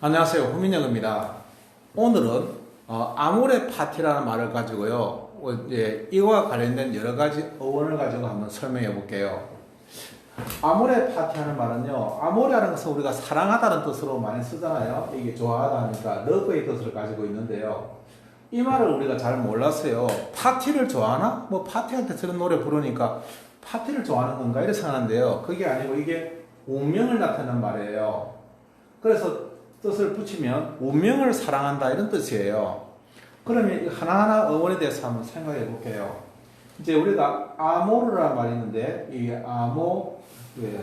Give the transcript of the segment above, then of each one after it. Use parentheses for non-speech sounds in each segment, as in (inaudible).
안녕하세요. 후민영입니다. 오늘은 어, 아모레 파티라는 말을 가지고요. 어, 이제 이와 관련된 여러 가지 어원을 가지고 한번 설명해 볼게요. 아모레 파티하는 말은요. 아모레라는 것은 우리가 사랑하다는 뜻으로 많이 쓰잖아요. 이게 좋아하다 하니까 러브의 뜻을 가지고 있는데요. 이 말을 우리가 잘 몰랐어요. 파티를 좋아하나? 뭐 파티할 때 저런 노래 부르니까 파티를 좋아하는 건가? 이렇게 생각하는데요. 그게 아니고 이게 운명을 나타내는 말이에요. 그래서 뜻을 붙이면 운명을 사랑한다 이런 뜻이에요. 그러면 이 하나하나 어원에 대해서 한번 생각해 볼게요. 이제 우리가 아모르라는 말이 있는데 이 아모 예.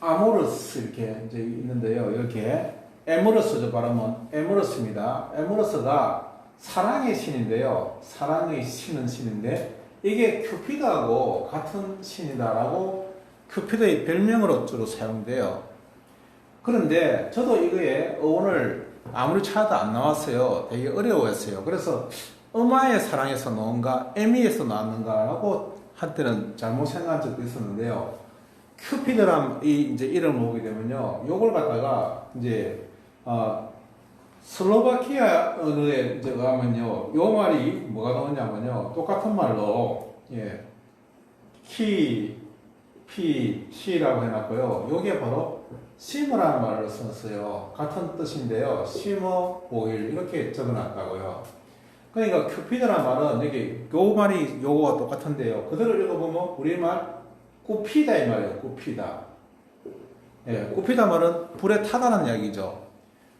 아모르스 이렇게 이제 있는데요. 이렇게 에모러스죠 발음은 에모러스입니다. 에모러스가 사랑의 신인데요. 사랑의 신은 신인데 이게 큐피드하고 같은 신이다라고 큐피드의 별명으로 주로 사용돼요. 그런데 저도 이거에 어원을 아무리 찾아도 안 나왔어요. 되게 어려워했어요. 그래서 음화의 사랑에서 나온가, 에미에서 나왔는가라고 한때는 잘못 생각한 적도 있었는데요. 큐피드란 이 이제 이름을 보게 되면요. 요걸 갖다가 이제 어, 슬로바키아어에 이제 가면요. 요 말이 뭐가 나오냐면요. 똑같은 말로 예. 키, 피, 시라고 해놨고요. 요게 바로 심으라는 말을 썼어요. 같은 뜻인데요. 심어 보일 이렇게 적어놨다고요. 그러니까 큐피드라는 말은 여기 요 말이 요거와 똑같은데요. 그대로 읽어보면 우리말 꾸피다 이 말이에요. 꾸피다. 예, 꾸피다 말은 불에 타다는 이야기죠.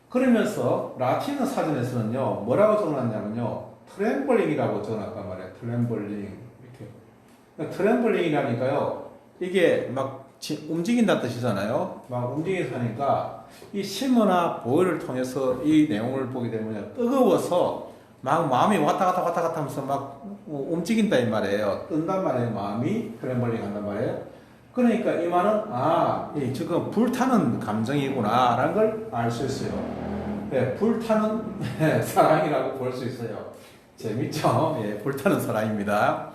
그러면서 라틴어 사전에서는요 뭐라고 적어놨냐면요 트램블링이라고 적어놨단 말이에요. 트램블링 이렇게. 그러니까 트램블링이라니까요 이게 막 지- 움직인다는 뜻이잖아요. 막 움직여서 하니까 이 심어나 보혈을 통해서 이 내용을 보게 되면 뜨거워서 막 마음이 왔다 갔다 왔다 갔다 하면서 막 움직인다 이 말이에요. 뜬단 말이에요. 마음이 트램블링 한단 말이에요. 그러니까 이 말은 아, 이 지금 불타는 감정이구나 라는 걸 알 수 있어요. 네, 불타는 (laughs) 사랑이라고 볼 수 있어요. 재밌죠? 예, 불타는 사랑입니다.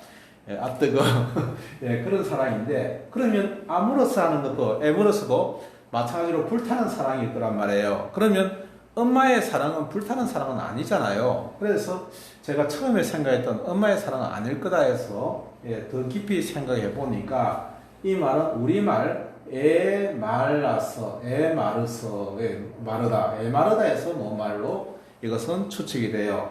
예, 아 뜨거. (laughs) 예, 그런 사랑인데 그러면 아무로스 하는 것도 에무로스도 마찬가지로 불타는 사랑이 있더란 말이에요. 그러면 엄마의 사랑은 불타는 사랑은 아니잖아요. 그래서 제가 처음에 생각했던 엄마의 사랑은 아닐 거다 해서 예, 더 깊이 생각해 보니까 이 말은 우리말 에 말라서 에 마르서 에 마르다 에 마르다에서 뭐 말로 이것은 추측이 돼요.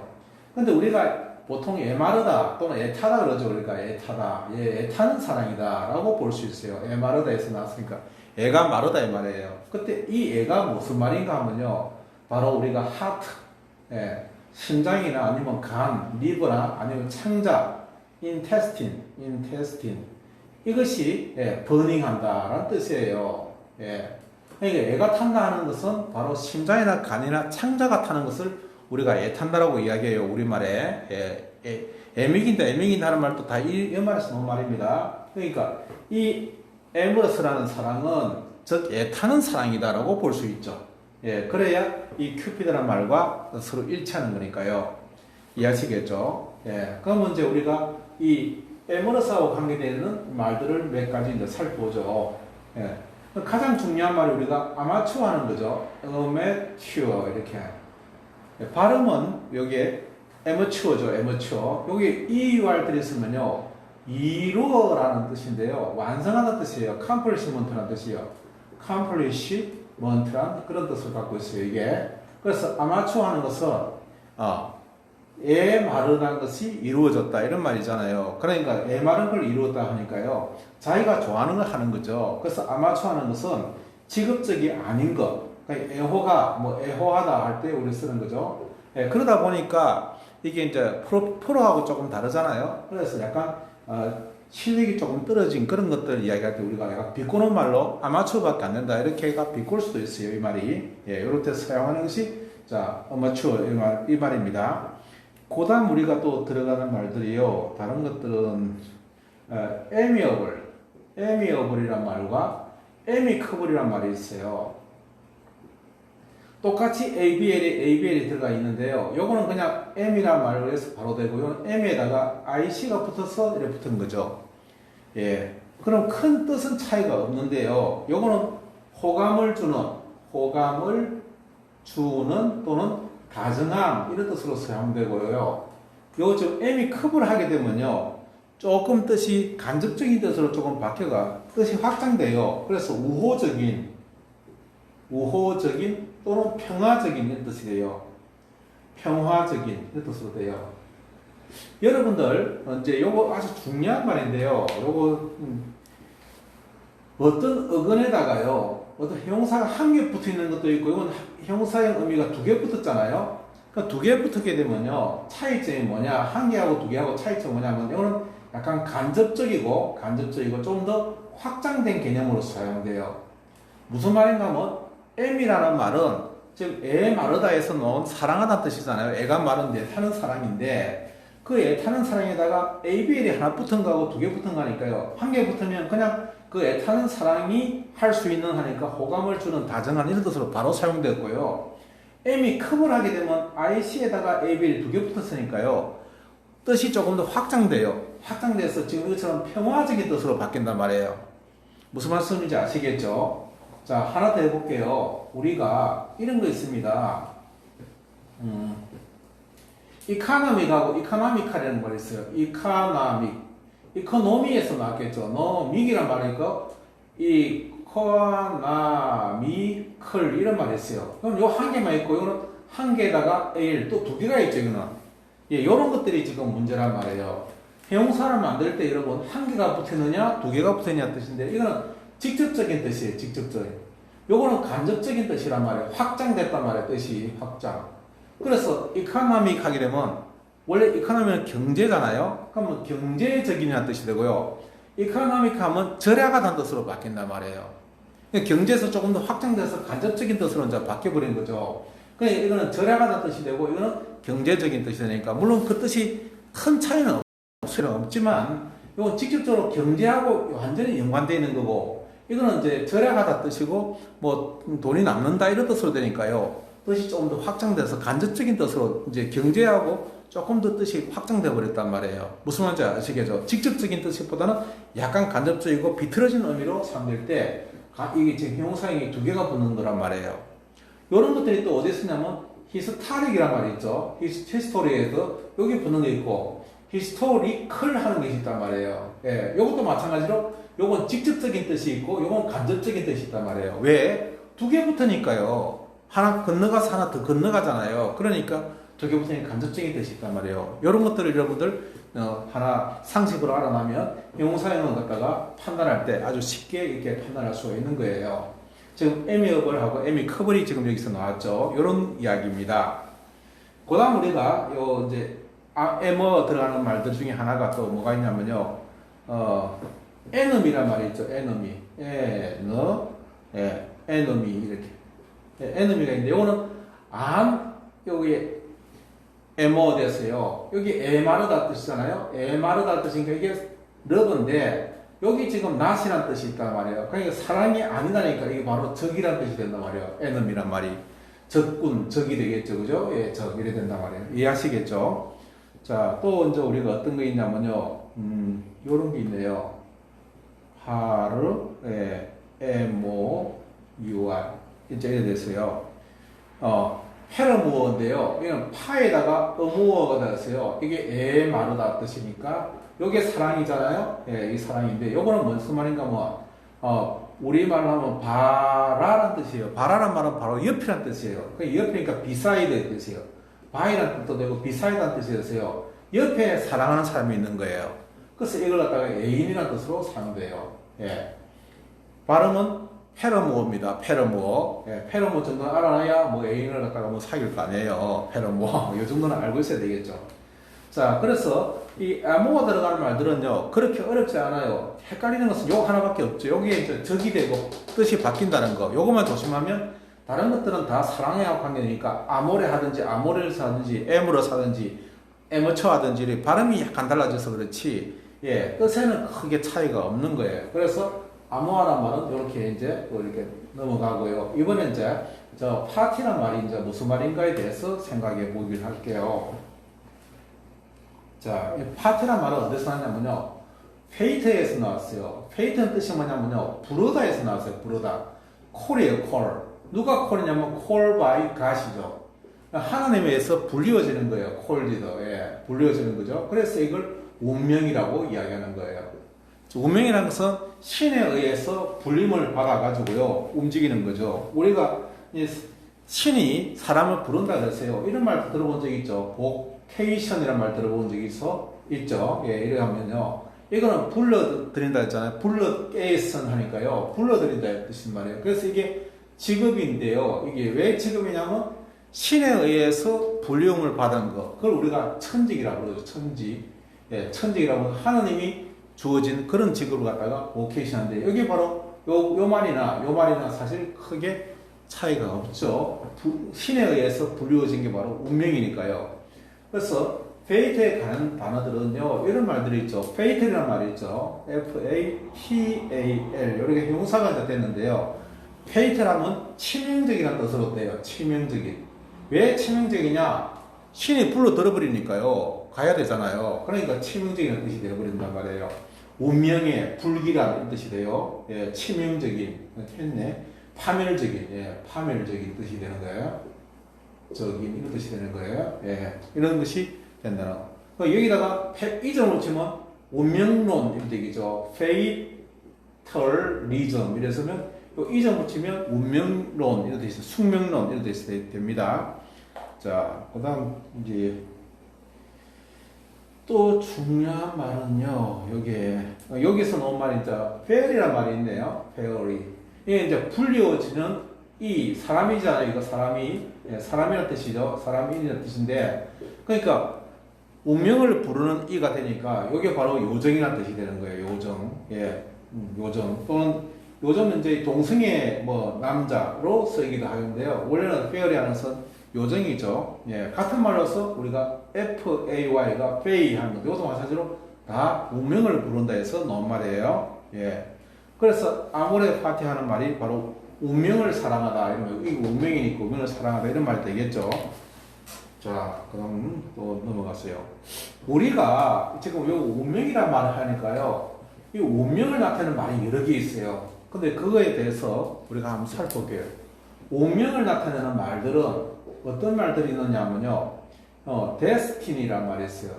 근데 우리가 보통 애 마르다 또는 애 타다 그러죠. 그러니까 애 타다, 얘애 타는 사랑이다 라고 볼 수 있어요. 애 마르다에서 나왔으니까 애가 마르다 이 말이에요. 그때 이 애가 무슨 말인가 하면요, 바로 우리가 하트, 예, 심장이나 아니면 간, 리버나 아니면 창자, 인테스틴, 인테스틴 이것이 예, 버닝한다라는 뜻이에요. 예. 그러니까 애가 탄다 하는 것은 바로 심장이나 간이나 창자가 타는 것을 우리가 애 탄다라고 이야기해요. 우리말에. 예, 예, 애미긴다, 애미긴다 하는 말도 다 이, 이 말에서 나온 말입니다. 그러니까 이 에머러스라는 사랑은 즉 애 타는 사랑이다라고 볼 수 있죠. 예, 그래야 이 큐피드라는 말과 서로 일치하는 거니까요. 이해하시겠죠? 예, 그러면 이제 우리가 이 에머러스하고 관계되는 말들을 몇 가지 이제 살펴보죠. 예. 가장 중요한 말이 우리가 아마추어 하는 거죠. 어메추어 이렇게. 예, 발음은 여기에 에머추어죠. 에머추어. 여기 EUR 들있으면요. 이루어라는 뜻인데요. 완성하는 뜻이에요. 컴플리시먼트라는 뜻이에요. 컴플리시먼트란 그런 뜻을 갖고 있어요. 이게. 그래서 아마추어 하는 것은 어, 애 마르다는 것이 이루어졌다 이런 말이잖아요. 그러니까 애 마른 걸 이루었다 하니까요. 자기가 좋아하는 걸 하는 거죠. 그래서 아마추어 하는 것은 직업적이 아닌 것. 그러니까 애호가 뭐 애호하다 할 때 우리 쓰는 거죠. 예, 그러다 보니까 이게 이제 프로, 프로하고 조금 다르잖아요. 그래서 약간 어, 실력이 조금 떨어진 그런 것들 이야기할 때 우리가 약간 비꼬는 말로 아마추어밖에 안 된다 이렇게 가 비꼴 수도 있어요 이 말이 예, 이럴 때 사용하는 것이 자 아마추어 이, 말, 이 말입니다. 고단 우리가 또 들어가는 말들이요. 다른 것들은 어, 에미어블, 에미어블이란 말과 에미커블이란 말이 있어요. 똑같이 ABL이 ABL이 들어가 있는데요. 요거는 그냥 M이란 말로 해서 바로 되고, 요는 M에다가 IC가 붙어서 이렇게 붙은 거죠. 예. 그럼 큰 뜻은 차이가 없는데요. 요거는 호감을 주는, 호감을 주는 또는 다정함 이런 뜻으로 사용되고요. 요 지금 M이 컵을 하게 되면요. 조금 뜻이 간접적인 뜻으로 조금 바뀌어가 뜻이 확장돼요. 그래서 우호적인, 우호적인 또는 평화적인 뜻이 돼요. 평화적인 뜻으로 돼요. 여러분들 이제 요거 아주 중요한 말인데요. 요거 음, 어떤 어근에다가요. 어떤 형사가 한 개 붙어 있는 것도 있고 이건 형사의 의미가 두 개 붙었잖아요. 그러니까 두 개 붙게 되면요. 차이점이 뭐냐? 한 개하고 두 개하고 차이점이 뭐냐면 이거는 약간 간접적이고 간접적이고 좀 더 확장된 개념으로 사용돼요. 무슨 말인가 하면 M이라는 말은 즉애 마르다에서 나온 사랑하다는 뜻이잖아요. 애가 마른데 타는 사랑인데 그애 타는 사랑에다가 ABL이 하나 붙은 거하고 두 개 붙은 거니까요. 한 개 붙으면 그냥 그 애 타는 사랑이 할 수 있는 하니까 호감을 주는 다정한 이런 뜻으로 바로 사용됐고요. M이 컵을 하게 되면 IC에다가 ABL이 두 개 붙었으니까요. 뜻이 조금 더 확장돼요. 확장돼서 지금 이것처럼 평화적인 뜻으로 바뀐단 말이에요. 무슨 말씀인지 아시겠죠? 자, 하나 더 해볼게요. 우리가 이런 거 있습니다. 음, 이카노믹하고 이카노미카라는 말이 있어요. 이카노믹. 이코노미에서 나왔겠죠. 노믹이란 말이니까 이 코나미클 이런 말이 있어요. 그럼 요 한 개만 있고 이거는 한 개에다가 L 또 두 개가 있죠. 이거는 예, 이런 것들이 지금 문제란 말이에요. 형용사를 만들 때 여러분 한 개가 붙었느냐 두 개가 붙었느냐 뜻인데 이거는 직접적인 뜻이에요. 직접적인. 요거는 간접적인 뜻이란 말이에요. 확장됐단 말이에요. 뜻이 확장. 그래서 이카노믹 하게 되면 원래 이카노미는 경제잖아요. 그러면 경제적인이라는 뜻이 되고요. 이카노믹 하면 절약하다는 뜻으로 바뀐단 말이에요. 그러니까 경제에서 조금 더 확장돼서 간접적인 뜻으로 이제 바뀌어버린 거죠. 그러니까 이거는 절약하다는 뜻이 되고 이거는 경제적인 뜻이 되니까 물론 그 뜻이 큰 차이는. 없지만 이건 직접적으로 경제하고 완전히 연관되어 있는 거고 이거는 이제 절약하다 뜻이고 뭐 돈이 남는다 이런 뜻으로 되니까요. 뜻이 조금 더 확장돼서 간접적인 뜻으로 이제 경제하고 조금 더 뜻이 확장돼 버렸단 말이에요. 무슨 말인지 아시겠죠? 직접적인 뜻보다는 약간 간접적이고 비틀어진 의미로 사용될 때 가- 이게 지금 형용사형이 두 개가 붙는 거란 말이에요. 이런 것들이 또 어디에 쓰냐면 히스타릭이란 말이 있죠. 히스, 히스토리에서 여기 붙는 게 있고 히스토리클 하는 게 있단 말이에요. 예, 이것도 마찬가지로 요건 직접적인 뜻이 있고 요건 간접적인 뜻이 있단 말이에요. 왜? 두 개 붙으니까요. 하나 건너가서 하나 더 건너가잖아요. 그러니까 두 개 붙으니까 간접적인 뜻이 있단 말이에요. 이런 것들을 여러분들 어, 하나 상식으로 알아나면 형용사형을 갖다가 판단할 때 아주 쉽게 이렇게 판단할 수가 있는 거예요. 지금 에미업을 하고 에미커블이 지금 여기서 나왔죠. 이런 이야기입니다. 그 다음 우리가 요 이제 아, 에머 들어가는 말들 중에 하나가 또 뭐가 있냐면요. 어, 에너미란 말이 있죠. 에너미. 에너, 예, 에너미 이렇게. 예, 에너미가 있는데 요거는 안 여기에 에머 됐어요. 여기 에마르다 뜻이잖아요. 에마르다 뜻이니까 이게 러브인데 여기 지금 낫이란 뜻이 있단 말이에요. 그러니까 사랑이 아니다니까 이게 바로 적이란 뜻이 된단 말이에요. 에너미란 말이. 적군, 적이 되겠죠. 그죠? 예, 적, 이래 된단 말이에요. 이해하시겠죠? 자, 또 이제 우리가 어떤 거 있냐면요. 음, 요런 게 있네요. 하르, 예, 에모, 유알. 이제 이래 됐어요. 어, 페르무어인데요. 이건 파에다가 어무어가 됐어요. 이게 에 마르다 뜻이니까 요게 사랑이잖아요. 예, 이 사랑인데 요거는 무슨 말인가 뭐 어, 우리말로 하면 바라란 뜻이에요. 바라란 말은 바로 옆이란 뜻이에요. 그 옆이니까 비사이드 뜻이에요. 바이란 뜻도 되고 비사이드란 뜻이 되세요. 옆에 사랑하는 사람이 있는 거예요. 그래서 이걸 갖다가 애인이라는 뜻으로 사용돼요. 예. 발음은 페러모어입니다. 페러모어. 예, 페러모 정도는 알아놔야 뭐 애인을 갖다가 뭐 사귈 거 아니에요. 페러모어. 이 (laughs) 정도는 알고 있어야 되겠죠. 자, 그래서 이 아모가 들어가는 말들은요, 그렇게 어렵지 않아요. 헷갈리는 것은 요거 하나밖에 없죠. 여기에 이제 적이 되고 뜻이 바뀐다는 거. 요것만 조심하면 다른 것들은 다 사랑해하고 관계되니까 아모레 하든지 아모레를 사든지 에무를 사든지 에머처 하든지 발음이 약간 달라져서 그렇지, 예, 뜻에는 크게 차이가 없는 거예요. 그래서 아모아란 말은 이렇게 이제 또 이렇게 넘어가고요. 이번에 이제 저 파티란 말이 이제 무슨 말인가에 대해서 생각해 보기를 할게요. 자, 이 파티란 말은 어디서 나왔냐면요. 페이트에서 나왔어요. 페이트는 뜻이 뭐냐면요. 부르다에서 나왔어요. 부르다. 콜이에요, 콜. 누가 콜이냐면 콜 바이 가시죠. 하나님에 의해서 불리워지는 거예요. 콜리더. 예, 불리워지는 거죠. 그래서 이걸 운명이라고 이야기하는 거예요. 운명이라는 것은 신에 의해서 불림을 받아가지고요, 움직이는 거죠. 우리가 이 신이 사람을 부른다 그랬어요. 이런 말 들어본 적 있죠. 보케이션이라는 말 들어본 적 있어? 있죠. 예, 이래 하면요. 이거는 불러드린다 했잖아요. 불러게선 하니까요. 불러드린다 뜻인 말이에요. 그래서 이게 직업인데요. 이게 왜 직업이냐면 신에 의해서 불용을 받은 거. 그걸 우리가 천직이라고 그러죠. 천직. 예, 천직이라고 하나님이 주어진 그런 직업을 갖다가 보케이션인데 여기 바로 요, 요 말이나 요 말이나 사실 크게 차이가 없죠. 부- 신에 의해서 불리워진 게 바로 운명이니까요. 그래서 페이트에 가는 단어들은요, 이런 말들이 있죠. 페이트라는 말이 있죠. F-A-T-A-L. 이렇게 형사가 이제 됐는데요. 페이트라면 치명적이라는 뜻으로 돼요. 치명적인. 왜 치명적이냐? 신이 불러 들어버리니까요. 가야 되잖아요. 그러니까 치명적인 뜻이 되어버린단 말이에요. 운명의 불길한 뜻이 돼요. 예, 치명적인. 했네. 파멸적인, 예, 파멸적인 뜻이 되는 거예요. 저기 이런 뜻이 되는 거예요. 예, 이런 것이 된다는 거. 그 여기다가 페- 이점을 치면 운명론 이런 얘기죠. 페이털리즘 이래서면 또 이 점을 치면 운명론 이런 뜻이 숙명론 이런 뜻이 됩니다. 자, 그다음 이제 또 중요한 말은요. 여기에 여기서 나온 말이 이제 페어리란 말이 있네요. 페어리. 이게 이제 불리워지는 이 사람이잖아요. 이거 사람이 예, 사람이라는 뜻이죠. 사람이라는 뜻인데 그러니까 운명을 부르는 이가 되니까 이게 바로 요정이라는 뜻이 되는 거예요. 요정. 예. 음, 요정 또는 요즘은 이제 동성애 뭐 남자로 쓰이기도 하는데요. 원래는 페어리하는 선 요정이죠. 예, 같은 말로서 우리가 F A Y가 페이 하는 것, 이것도 마찬가지로 다 운명을 부른다 해서 넣은 말이에요. 예. 그래서 아모레 파티 하는 말이 바로 운명을 사랑하다 이런 거, 이거 운명이니까 운명을 사랑하다 이런 말이 되겠죠. 자, 그럼 또 넘어갔어요. 우리가 지금 요 운명이란 말을 하니까요. 이 운명을 나타내는 말이 여러 개 있어요. 근데 그거에 대해서 우리가 한번 살펴볼게요. 운명을 나타내는 말들은 어떤 말들이 있느냐면요. 어, destiny란 말이 있어요.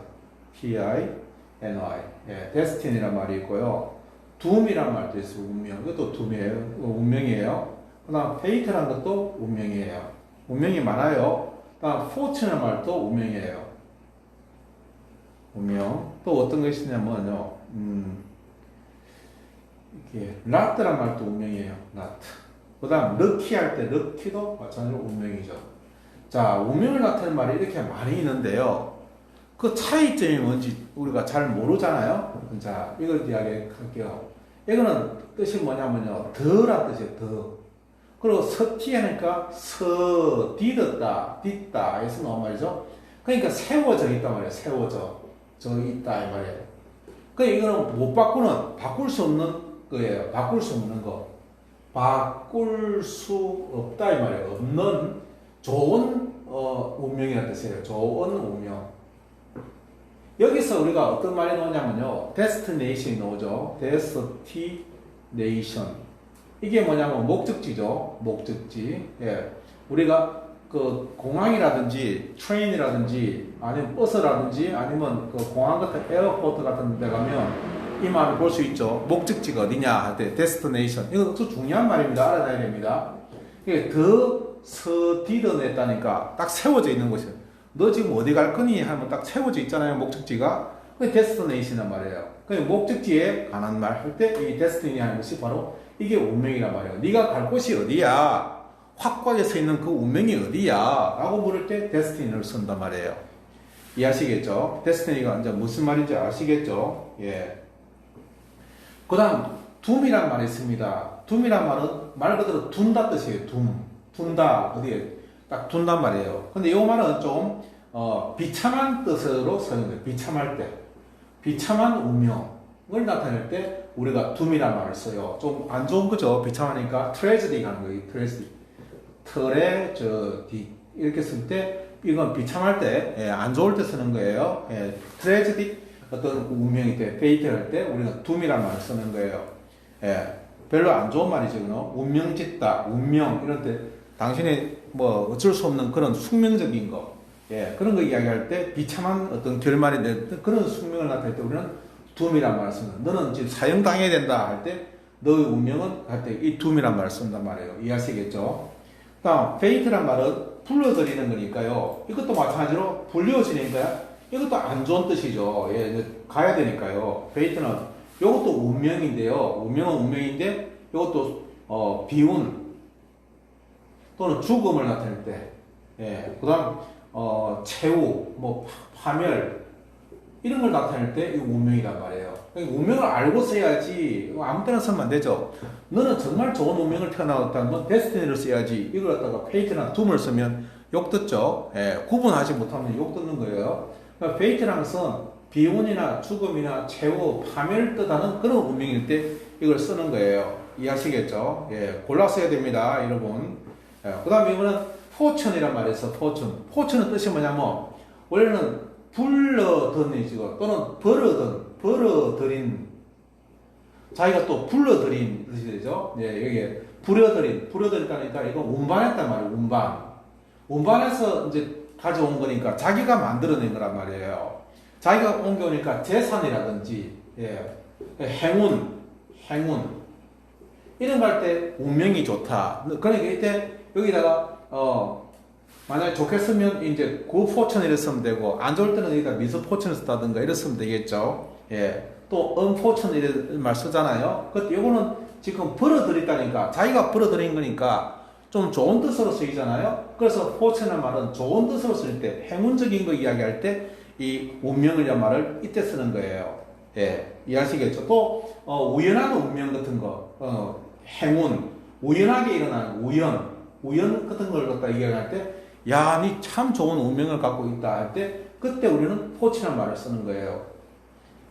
P-I-N-Y. 예, destiny란 말이 있고요. doom이란 말도 있어요. 운명. 이것도 doom이에요. 어, 운명이에요. 그 다음 fate란 것도 운명이에요. 운명이 많아요. 그 다음 fortune란 말도 운명이에요. 운명. 또 어떤 것이 있냐면요. 음, 이렇게 락드란 말도 운명이에요. 락드. 그 다음 럭키 할 때 럭키도 마찬가지로 운명이죠. 자, 운명을 나타내는 말이 이렇게 많이 있는데요. 그 차이점이 뭔지 우리가 잘 모르잖아요. 자, 이걸 이야기할게요. 이거는 뜻이 뭐냐면요. 더란 뜻이에요. 더. 그리고 서티 하니까 서, 디었다, 딛다, 해서 나온 말이죠. 그러니까 세워져 있단 말이에요. 세워져. 저 있다, 이 말이에요. 그 이거는 못 바꾸는, 바꿀 수 없는 거예요. 바꿀 수 없는 거. 바꿀 수 없다, 이 말이에요. 없는 좋은 어, 운명이라는 뜻이에요. 좋은 운명. 여기서 우리가 어떤 말이 나오냐면요. 데스티네이션이 나오죠. 데스티네이션. 이게 뭐냐면 목적지죠. 목적지. 예. 우리가 그 공항이라든지 트레인이라든지 아니면 버스라든지 아니면 그 공항 같은 에어포트 같은 데 가면 이 말을 볼 수 있죠. 목적지가 어디냐 할때 데스티네이션. 이거 아주 중요한 말입니다. 알아놔야 됩니다. 이게 더 서디던 했다니까 딱 세워져 있는 곳이에요. 너 지금 어디 갈 거니 하면 딱 세워져 있잖아요. 목적지가. 그게 데스티네이션이란 말이에요. 그 목적지에 관한 말 할 때이 데스티니 하는 것이 바로 이게 운명이란 말이에요. 네가 갈 곳이 어디야? 확고하게 서 있는 그 운명이 어디야? 라고 물을 때 데스티니를 쓴단 말이에요. 이해하시겠죠? 데스티니가 이제 무슨 말인지 아시겠죠? 예. 그 다음, 둠이란 말이 있습니다. 둠이란 말은 말 그대로 둔다 뜻이에요. 둠. 둔다. 어디에 딱 둔단 말이에요. 근데 이 말은 좀, 어, 비참한 뜻으로 사용돼요. 비참할 때. 비참한 운명을 나타낼 때 우리가 둠이란 말을 써요. 좀 안 좋은 거죠. 비참하니까 트레저디 가는 거예요. 트레저디. 트레저디. 이렇게 쓸 때, 이건 비참할 때, 예, 안 좋을 때 쓰는 거예요. 예, 트레저디. 어떤 운명이 때, 페이트 할때 우리가 둠이란 말을 쓰는 거예요. 예. 별로 안 좋은 말이죠. 운명 짓다, 운명 이런 때 당신이 뭐 어쩔 수 없는 그런 숙명적인 거, 예 그런 거 이야기할 때 비참한 어떤 결말이 될 그런 숙명을 나타낼 때 우리는 둠이란 말을 씁니다. 너는 지금 사형당해야 된다 할 때 너의 운명은 할때 이 둠이란 말을 쓴단 말이에요. 이해하시겠죠? 다음 페이트란 말은 불러들이는 거니까요. 이것도 마찬가지로 불려지니까 이것도 안 좋은 뜻이죠. 예, 가야 되니까요. 페이트는 이것도 운명인데요. 운명은 운명인데 이것도 어, 비운 또는 죽음을 나타낼 때, 예, 그다음 어, 최후, 뭐 파- 파멸 이런 걸 나타낼 때 이거 운명이란 말이에요. 그러니까 운명을 알고 써야지 아무 때나 쓰면 안 되죠. 너는 정말 좋은 운명을 태어나왔다는 건 데스티니를 써야지 이걸 갖다가 페이트나 둠을 쓰면 욕 듣죠. 예, 구분하지 못하면 욕 듣는 거예요. 그러니까 페이트라는 것은 비운이나 죽음이나 최후, 파멸을 뜻하는 그런 운명일 때 이걸 쓰는 거예요. 이해하시겠죠? 예, 골라 써야 됩니다, 여러분. 예, 그 다음에 이거는 포천이란 말이 있어, 포천. 포천은 뜻이 뭐냐면, 원래는 불러든이지고, 또는 벌어든, 벌어들인, 자기가 또 불러들인 뜻이 되죠? 예, 여기에 부려들인, 부려들였다니까 이거 운반했단 말이에요, 운반. 운반해서 이제 가져온 거니까 자기가 만들어낸 거란 말이에요. 자기가 옮겨오니까 재산이라든지, 예, 행운, 행운, 이런 거 할 때 운명이 좋다. 그러니까 이때 여기다가 어 만약에 좋겠으면 이제 구포천이라 쓰면 되고 안 좋을 때는 여기다 미소포천을 쓰다든가 이래 쓰면 되겠죠. 예. 또 음포천 이런 말 쓰잖아요. 그때 요거는 지금 벌어들였다니까 자기가 벌어들인 거니까 좀 좋은 뜻으로 쓰이잖아요. 그래서 포천의 말은 좋은 뜻으로 쓸 때 행운적인 거 이야기할 때 이 운명을 연 말을 이때 쓰는 거예요. 예, 이해하시겠죠? 또 어, 우연한 운명 같은 거, 어, 행운, 우연하게 일어나는 우연, 우연 같은 걸 갖다 이야기할 때, 야, 니 참 좋은 운명을 갖고 있다 할 때, 그때 우리는 포치란 말을 쓰는 거예요.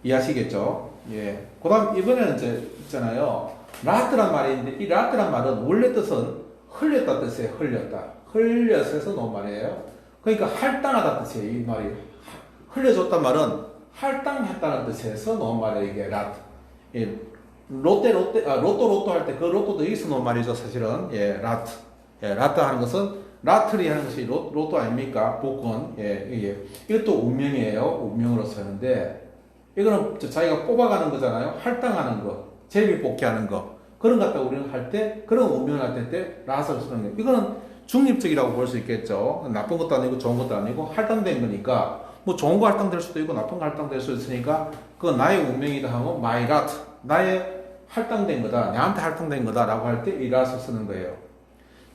이해하시겠죠? 예. 그 다음, 이번에는 이제 있잖아요. 라트란 말이 있는데, 이 라트란 말은 원래 뜻은 흘렸다 뜻이에요. 흘렸다. 흘려서 해서 놓은 말이에요. 그러니까 할당하다 뜻이에요. 이 말이. 흘려줬단 말은 할당했다는 뜻에서 놓은 말이에요. 이게 라트. 예. 롯데 롯데 아 로또 로또 할 때 그 로또도 여기서 놓은 말이죠 사실은 예 라트 예 라트 하는 것은 라트리 하는 것이 로, 로또 아닙니까 복권 예 이게 이것도 운명이에요 운명으로 쓰는데 이거는 저 자기가 뽑아가는 거잖아요 할당하는 거 재미 뽑기 하는 거 그런 것 갖다 우리는 할 때 그런 운명을 할때 라스를 쓰는 거예요. 이거는 중립적이라고 볼 수 있겠죠. 나쁜 것도 아니고 좋은 것도 아니고 할당된 거니까. 뭐 좋은 거 할당될 수도 있고 나쁜 거 할당될 수도 있으니까 그건 나의 운명이다 하면 마이 라트 나의 할당된 거다 나한테 할당된 거다라고 할 때 이 라스 쓰는 거예요.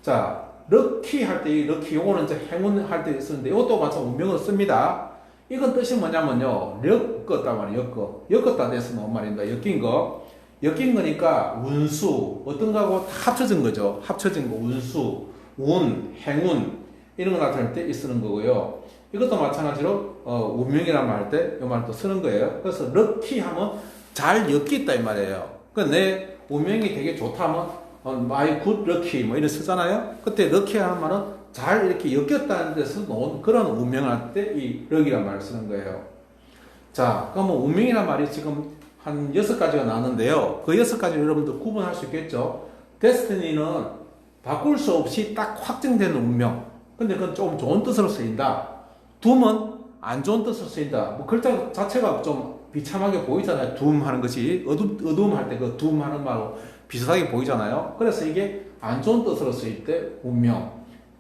자 럭키 할 때 이 럭키 요거는 이제 행운 할 때 쓰는데 이것도 마찬 운명으로 씁니다. 이건 뜻이 뭐냐면요. 엮었다 말이에요. 엮어. 엮었다 돼서 놓은 말입니다 엮인 거 엮인 거니까 운수 어떤 거하고 다 합쳐진 거죠 합쳐진 거 운수 운 행운 이런 거 나타낼 때이 쓰는 거고요 이것도 마찬가지로 어, 운명이란 말 할 때 이 말도 쓰는 거예요. 그래서 럭키 하면 잘 엮였다 이 말이에요. 그내 운명이 되게 좋다면 어, my good lucky 뭐 이런 쓰잖아요. 그때 럭키 하는 말은 잘 이렇게 엮였다는 데서 놓은 그런 운명을 할때 이 럭이란 말을 쓰는 거예요. 자, 그러면 운명이란 말이 지금 한 여섯 가지가 나왔는데요. 그 여섯 가지 여러분들 구분할 수 있겠죠. 데스티니는 바꿀 수 없이 딱 확정되는 운명. 근데 그건 좀 좋은 뜻으로 쓰인다. 둠은 안 좋은 뜻으로 쓰인다. 뭐 글자 자체가 좀 비참하게 보이잖아요. 둠 하는 것이 어둠 어둠 할 때 그 둠 하는 말로 비슷하게 보이잖아요. 그래서 이게 안 좋은 뜻으로 쓰일 때 운명.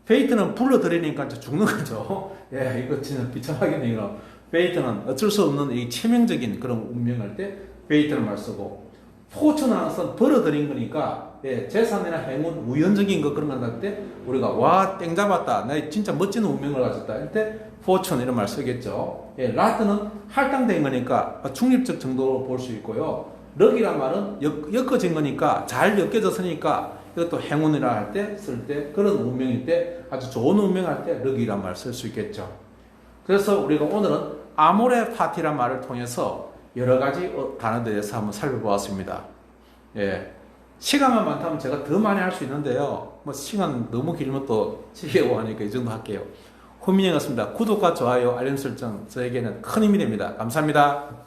페이트는 불러들이니까 죽는 거죠. (laughs) 예, 이거 진짜 비참하게 이거. 페이트는 어쩔 수 없는 이 치명적인 그런 운명할 때 페이트를 말 쓰고 포천하는 것은 벌어들인 거니까 예, 재산이나 행운, 우연적인 거 그런 때 우리가 와 땡 잡았다, 나 진짜 멋진 운명을 가졌다 할때 포천 이런 말 쓰겠죠. 예, 라트는 할당된 거니까 중립적 정도로 볼 수 있고요. 럭이란 말은 엮, 엮어진 거니까 잘 엮여졌으니까 이것도 행운이라 할 때 쓸때 그런 운명일 때 아주 좋은 운명할 때 럭이란 말 쓸 수 있겠죠. 그래서 우리가 오늘은 아모레 파티란 말을 통해서 여러 가지 어, 단어들에 대해서 한번 살펴보았습니다. 예. 시간만 많다면 제가 더 많이 할 수 있는데요. 뭐 시간 너무 길면 또 지겨워 하니까 이 정도 할게요. 호민이었습니다. 구독과 좋아요, 알림 설정 저에게는 큰 힘이 됩니다. 감사합니다.